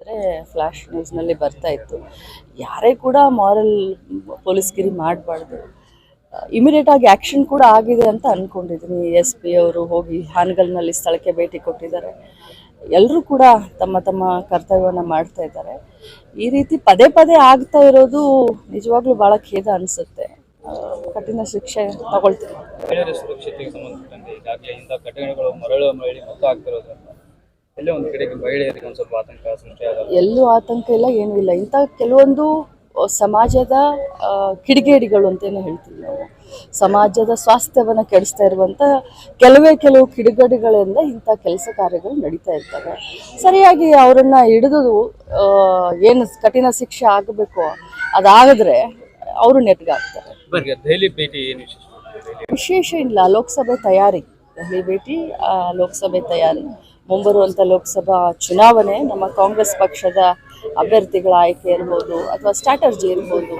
ಅಂದರೆ ಫ್ಲ್ಯಾಶ್ ನ್ಯೂಸ್ನಲ್ಲಿ ಬರ್ತಾ ಇತ್ತು. ಯಾರೇ ಕೂಡ ಮಾರಲ್ ಪೊಲೀಸ್ಗಿರಿ ಮಾಡಬಾರ್ದು. ಇಮಿಡಿಯೇಟ್ ಆಗಿ ಆ್ಯಕ್ಷನ್ ಕೂಡ ಆಗಿದೆ ಅಂತ ಅಂದ್ಕೊಂಡಿದ್ದೀನಿ ಎಸ್ ಪಿ ಅವರು ಹೋಗಿ ಹಾನಗಲ್ನಲ್ಲಿ ಸ್ಥಳಕ್ಕೆ ಭೇಟಿ ಕೊಟ್ಟಿದ್ದಾರೆ. ಎಲ್ಲರೂ ಕೂಡ ತಮ್ಮ ತಮ್ಮ ಕರ್ತವ್ಯವನ್ನು ಮಾಡ್ತಾ ಇದ್ದಾರೆ. ಈ ರೀತಿ ಪದೇ ಪದೇ ಆಗ್ತಾ ಇರೋದು ನಿಜವಾಗ್ಲೂ ಭಾಳ ಖೇದ ಅನಿಸುತ್ತೆ. ಕಠಿಣ ಶಿಕ್ಷೆ ತಗೊಳ್ತೀನಿ ಎಲ್ಲೇ ಒಂದು ಕಡೆಗೆ ಮಹಿಳೆಯರಿಗೆ ಒಂದು ಸ್ವಲ್ಪ ಆತಂಕ ಸೃಷ್ಟಿಯಾಗಲ್ಲ ಎಲ್ಲೂ ಆತಂಕ ಇಲ್ಲ ಏನೂ ಇಲ್ಲ. ಇಂಥ ಕೆಲವೊಂದು ಸಮಾಜದ ಕಿಡಿಗೇಡಿಗಳು ಅಂತಲೇ ಹೇಳ್ತೀವಿ ನಾವು. ಸಮಾಜದ ಸ್ವಾಸ್ಥ್ಯವನ್ನು ಕೆಡಿಸ್ತಾ ಇರುವಂಥ ಕೆಲವೇ ಕೆಲವು ಕಿಡಿಗೇಡಿಗಳಿಂದ ಇಂಥ ಕೆಲಸ ಕಾರ್ಯಗಳು ನಡೀತಾ ಇರ್ತವೆ. ಸರಿಯಾಗಿ ಅವರನ್ನು ಹಿಡಿದು ಏನು ಕಠಿಣ ಶಿಕ್ಷೆ ಆಗಬೇಕು ಅದಾಗಿದ್ರೆ ಅವರು ನೆಟ್ಗಾಗ್ತಾರೆ. ವಿಶೇಷ ಇಲ್ಲ ಲೋಕಸಭೆ ತಯಾರಿ. ದೆಹಲಿ ಭೇಟಿ ಆ, ಲೋಕಸಭೆ ತಯಾರಿ. ಮುಂಬರುವಂಥ ಲೋಕಸಭಾ ಚುನಾವಣೆ ನಮ್ಮ ಕಾಂಗ್ರೆಸ್ ಪಕ್ಷದ ಅಭ್ಯರ್ಥಿಗಳ ಆಯ್ಕೆ ಇರ್ಬೋದು ಅಥವಾ ಸ್ಟ್ರಾಟರ್ಜಿ ಇರ್ಬೋದು.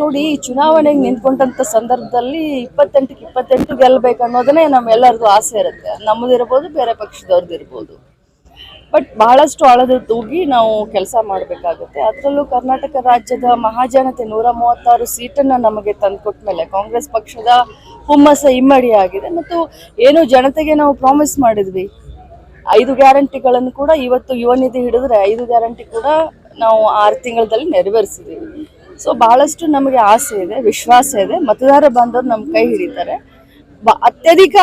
ನೋಡಿ ಈ ಚುನಾವಣೆಗೆ ನಿಂತ್ಕೊಂಡಂತ ಸಂದರ್ಭದಲ್ಲಿ ಇಪ್ಪತ್ತೆಂಟಕ್ಕೆ ಇಪ್ಪತ್ತೆಂಟು ಗೆಲ್ಲಬೇಕು ಅನ್ನೋದನ್ನೇ ನಮ್ಮೆಲ್ಲರದು ಆಸೆ ಇರುತ್ತೆ. ನಮ್ಮದಿರ್ಬೋದು ಬೇರೆ ಪಕ್ಷದವ್ರದ್ದು ಇರ್ಬೋದು. ಬಟ್ ಬಹಳಷ್ಟು ಆಳದ ತೂಗಿ ನಾವು ಕೆಲಸ ಮಾಡಬೇಕಾಗುತ್ತೆ. ಅದರಲ್ಲೂ ಕರ್ನಾಟಕ ರಾಜ್ಯದ ಮಹಾಜನತೆ ನೂರ ಮೂವತ್ತಾರು ಸೀಟನ್ನು ನಮಗೆ ತಂದುಕೊಟ್ಟ ಮೇಲೆ ಕಾಂಗ್ರೆಸ್ ಪಕ್ಷದ ಹುಮ್ಮಸ್ಸ ಇಮ್ಮಡಿ ಆಗಿದೆ. ಮತ್ತು ಏನು ಜನತೆಗೆ ನಾವು ಪ್ರಾಮಿಸ್ ಮಾಡಿದ್ವಿ. ಐದು ಗ್ಯಾರಂಟಿಗಳನ್ನು ಕೂಡ ಇವತ್ತು ಯುವ ನಿಧಿ ಹಿಡಿದ್ರೆ ಐದು ಗ್ಯಾರಂಟಿ ಕೂಡ ನಾವು ಆರು ತಿಂಗಳಲ್ಲಿ ನೆರವೇರಿಸಿದ್ದೀವಿ. ಸೊ ಬಹಳಷ್ಟು ನಮಗೆ ಆಸೆ ಇದೆ, ವಿಶ್ವಾಸ ಇದೆ. ಮತದಾರ ಬಾಂಧವರು ನಮ್ಮ ಕೈ ಹಿಡಿತಾರೆ. ಅತ್ಯಧಿಕ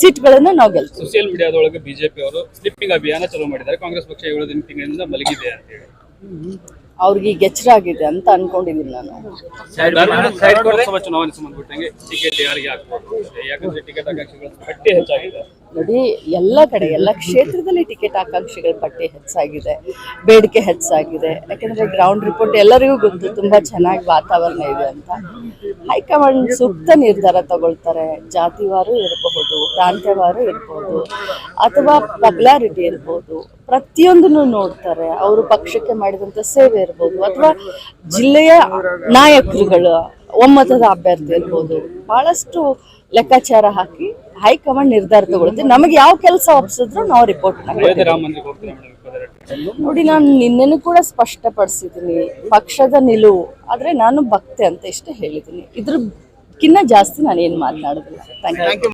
ಸೀಟ್ಗಳನ್ನು ನಾವು ಗೆಲ್ತೀವಿ. ಸೋಷಿಯಲ್ ಮೀಡಿಯಾದೊಳಗೆ ಬಿಜೆಪಿ ಅವರು ಸ್ಲಿಪ್ಪಿಂಗ್ ಅಭಿಯಾನ ಚಾಲೂ ಮಾಡಿದ್ದಾರೆ. ಕಾಂಗ್ರೆಸ್ ಪಕ್ಷ ಏಳು ದಿನ ತಿಂಗಳಿಂದ ಮಲಗಿದೆ ಅಂತ ಹೇಳಿ. ಅವ್ರಿಗೆ ಈಗ ಎಚ್ಚರ ಆಗಿದೆ ಅಂತ ಅನ್ಕೊಂಡಿದ್ದೀನಿ ನಾನು. ಲೋಕಸಭಾ ಚುನಾವಣೆ ಸಂಬಂಧಪಟ್ಟಂಗೆ ಟಿಕೆಟ್ ಯಾರಿಗೆ ಹಾಕ್ಬೋದು? ಯಾಕಂದ್ರೆ ಟಿಕೆಟ್ ಆಕಾಂಕ್ಷಿಗಳ ಪಟ್ಟಿ ಹೆಚ್ಚಾಗಿದೆ. ನೋಡಿ, ಎಲ್ಲ ಕಡೆ, ಎಲ್ಲ ಕ್ಷೇತ್ರದಲ್ಲಿ ಟಿಕೆಟ್ ಆಕಾಂಕ್ಷಿಗಳ ಪಟ್ಟಿ ಹೆಚ್ಚಾಗಿದೆ, ಬೇಡಿಕೆ ಹೆಚ್ಚಾಗಿದೆ. ಯಾಕಂದ್ರೆ ಗ್ರೌಂಡ್ ರಿಪೋರ್ಟ್ ಎಲ್ಲರಿಗೂ ಗೊತ್ತು, ತುಂಬಾ ಚೆನ್ನಾಗಿ ವಾತಾವರಣ ಇದೆ ಅಂತ. ಹೈಕಮಾಂಡ್ ಸೂಕ್ತ ನಿರ್ಧಾರ ತಗೊಳ್ತಾರೆ. ಜಾತಿವಾರು ಇರಬಹುದು, ಪ್ರಾಂತ್ಯವಾರು ಇರಬಹುದು, ಅಥವಾ ಪಬ್ಲಾರಿಟಿ ಇರ್ಬೋದು ಪ್ರತಿಯೊಂದನ್ನು ನೋಡ್ತಾರೆ. ಅವರು ಪಕ್ಷಕ್ಕೆ ಮಾಡಿದಂಥ ಸೇವೆ ಇರ್ಬೋದು ಅಥವಾ ಜಿಲ್ಲೆಯ ನಾಯಕರುಗಳು ಒಮ್ಮತದ ಅಭ್ಯರ್ಥಿ ಇರ್ಬೋದು ಬಹಳಷ್ಟು ಲೆಕ್ಕಾಚಾರ ಹಾಕಿ ಹೈಕಮಾಂಡ್ ನಿರ್ಧಾರ ತಗೊಳುತ್ತೆ ನಮಗೆ ಯಾವ ಕೆಲಸ ಒಪ್ಸಿದ್ರು ನಾವು ರಿಪೋರ್ಟ್ ನೋಡಿ ನಾನು ನಿನ್ನೆನೂ ಕೂಡ ಸ್ಪಷ್ಟಪಡಿಸಿದ್ದೀನಿ. ಪಕ್ಷದ ನಿಲುವು. ಆದರೆ ನಾನು ಭಕ್ತೆ ಅಂತ ಇಷ್ಟೇ ಹೇಳಿದ್ದೀನಿ. ಕಿನ್ನ ಜಾಸ್ತಿ ನಾನು ಏನು ಮಾತನಾಡೋದಿಲ್ಲ ಥ್ಯಾಂಕ್ ಯು